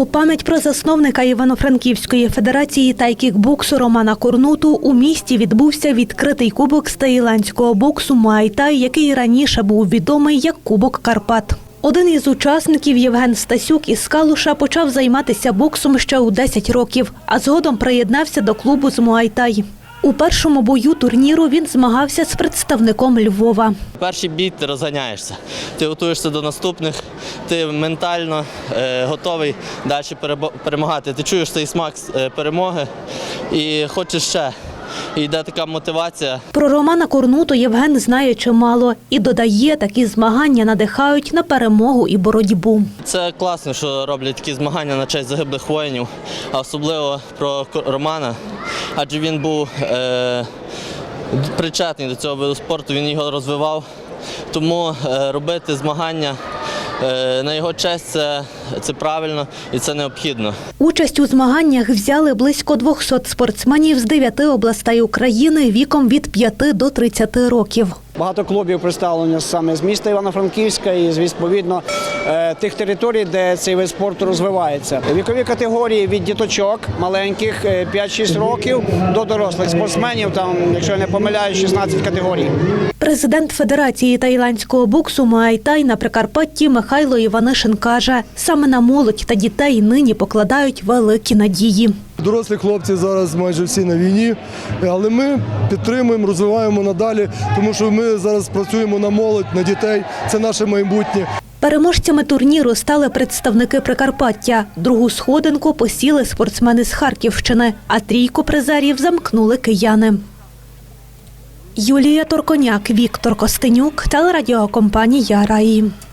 У пам'ять про засновника Івано-Франківської федерації тайкікбоксу Романа Корнуту у місті відбувся відкритий кубок з таїландського боксу Майтай, який раніше був відомий як Кубок Карпат. Один із учасників Євген Стасюк із Калуша почав займатися боксом ще у 10 років, а згодом приєднався до клубу з Муайтай. У першому бою турніру він змагався з представником Львова. Перший бій ти розганяєшся. Ти готуєшся до наступних, ти ментально е, готовий далі перемагати. Ти чуєш цей смак е, перемоги і хочеш ще. І йде така мотивація. Про Романа Корнуту Євген знає чимало і додає, такі змагання надихають на перемогу і боротьбу. Це класно, що роблять такі змагання на честь загиблих воїнів, а особливо про Романа, адже він був е, причетний до цього виду спорту, він його розвивав. Тому е, робити змагання е, на його честь це, це правильно і це необхідно. Участь у змаганнях взяли близько 200 спортсменів з 9 областей України віком від 5 до 30 років. Багато клубів представлено саме з міста Івано-Франківська і відповідно е, тих територій, де цей вид спорту розвивається. Вікові категорії від діточок маленьких е, 5-6 років до дорослих спортсменів. Там, якщо я не помиляюсь, 16 категорій. Президент Федерації таїландського боксу Муайтай на Прикарпатті Михайло Іванишин каже, саме на молодь та дітей нині покладають великі надії. Дорослі хлопці зараз майже всі на війні, але ми підтримуємо, розвиваємо надалі, тому що ми зараз працюємо на молодь, на дітей. Це наше майбутнє. Переможцями турніру стали представники Прикарпаття. Другу сходинку посіли спортсмени з Харківщини, а трійку призерів замкнули кияни. Юлія Торконяк, Віктор Костенюк, телерадіокомпанія Раї.